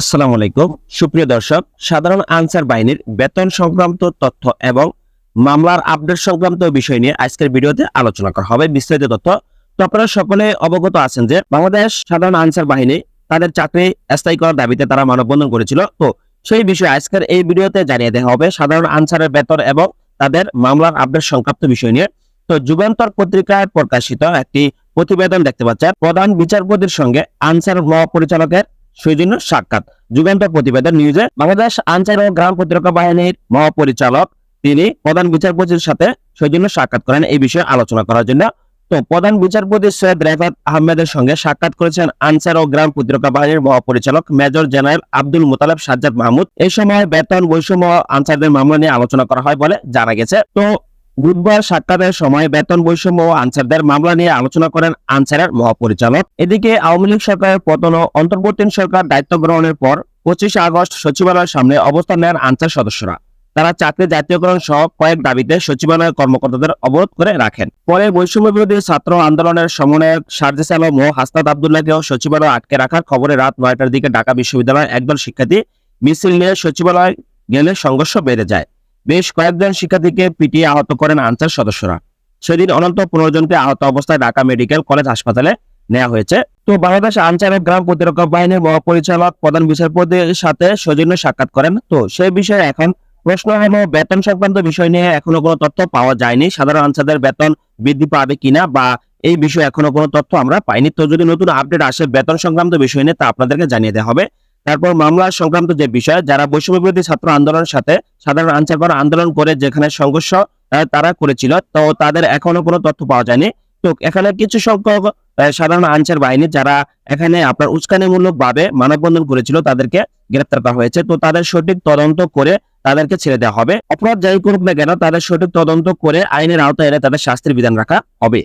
আসসালামু আলাইকুম। সুপ্রিয় দর্শক, সাধারণ আনসার বাহিনীর বেতন সংক্রান্ত তথ্য এবং মামলার আপডেট সংক্রান্ত বিষয় নিয়ে আজকের ভিডিওতে আলোচনা করা হবে। বিস্তারিত তথ্য তো আপনারা সকলে অবগত আছেন যে বাংলাদেশ সাধারণ আনসার বাহিনী তাদের চাকরি স্থায়ী করার দাবিতে তারা মানববন্ধন করেছিল। তো সেই বিষয়ে আজকের এই ভিডিওতে জানিয়ে দেওয়া হবে সাধারণ আনসারের বেতন এবং তাদের মামলার আপডেট সংক্রান্ত বিষয় নিয়ে। তো যুগান্তর পত্রিকায় প্রকাশিত একটি প্রতিবেদন দেখতে পাচ্ছেন, প্রধান বিচারপতির সঙ্গে আনসার মহাপরিচালকের সৌজন্য সাক্ষাৎ। যুগান্তর প্রতিবেদন নিউজে বাংলাদেশ আনসার ও গ্রাম প্রতিরক্ষা বাহিনীর মহাপরিচালক তিনি প্রধান বিচারপতির সাথে সৌজন্য সাক্ষাৎ করেন। এই বিষয়ে আলোচনা করার জন্য তো প্রধান বিচারপতি সৈয়দ রেফাত আহমেদের সঙ্গে সাক্ষাৎ করেছেন আনসার ও গ্রাম প্রতিরক্ষা বাহিনীর মহাপরিচালক মেজর জেনারেল আব্দুল মুতালেব সাজ্জাদ মাহমুদ। এই সময় বেতন বৈষম্য আনসারদের মামলা নিয়ে আলোচনা করা হয় বলে জানা গেছে। তো বুধবার সাক্ষাতের সময় বেতন বৈষম্য ও আনসারদের মামলা নিয়ে আলোচনা করেন আনসারের মহাপরিচালক। এদিকে আওয়ামী লীগ সরকারের পতন ও অন্তর্বর্তীন সরকার দায়িত্ব গ্রহণের পর পঁচিশে আগস্ট সচিবালয়ের সামনে অবস্থান নেন আনসার সদস্যরা। তারা চাকরি জাতীয়করণ সহ কয়েক দাবিতে সচিবালয়ের কর্মকর্তাদের অবরোধ করে রাখেন। পরে বৈষম্য বিরোধী ছাত্র আন্দোলনের সমন্বয়ক সার্জিস আলম ও হাসনাত আবদুল্লাহকেও সচিবালয় আটকে রাখার খবরে রাত নয়টার দিকে ঢাকা বিশ্ববিদ্যালয়ের একদল শিক্ষার্থী মিছিল নিয়ে সচিবালয় গেলে সংঘর্ষ বেড়ে যায়। বেশ কয়েকজন শিক্ষার্থীকে পিটিয়ে আহত করেন আনসার সদস্যরা। সেদিন অনন্ত পনেরো জনকে আহত অবস্থায় ঢাকা মেডিকেল কলেজ হাসপাতালে নেওয়া হয়েছে। তো বাংলাদেশ আনসার গ্রাম প্রতিরক্ষা বাহিনীর মহাপরিচালক প্রধান বিচারপতির সাথে সৌজন্য সাক্ষাৎ করেন। তো সেই বিষয়ে এখন প্রশ্ন হলো, বেতন সংক্রান্ত বিষয় নিয়ে এখনও কোনো তথ্য পাওয়া যায়নি। সাধারণ আনসারদের বেতন বৃদ্ধি পাবে কিনা বা এই বিষয়ে এখনও কোনো তথ্য আমরা পাইনি। তো যদি নতুন আপডেট আসে বেতন সংক্রান্ত বিষয় নিয়ে, তা আপনাদেরকে জানিয়ে দেওয়া হবে। তারপর মামলা সংক্রান্ত যে বিষয়, যারা বৈষম্য বিরোধী ছাত্র আন্দোলনের সাথে সাধারণ আনসার করা আন্দোলন করে যেখানে সংঘর্ষ তারা করেছিল, তো তাদের এখনও কোনো তথ্য পাওয়া যায়নি। তো এখানে কিছু সংখ্যক সাধারণ আনসার বাহিনী যারা এখানে আপনার উস্কানিমূলক ভাবে মানববন্ধন করেছিল, তাদেরকে গ্রেপ্তার করা হয়েছে। তো তাদের সঠিক তদন্ত করে তাদেরকে ছেড়ে দেওয়া হবে। অপরাধ যাই করুক না কেন, তাদের সঠিক তদন্ত করে আইনের আওতায় এনে তাদের শাস্তির বিধান রাখা হবে।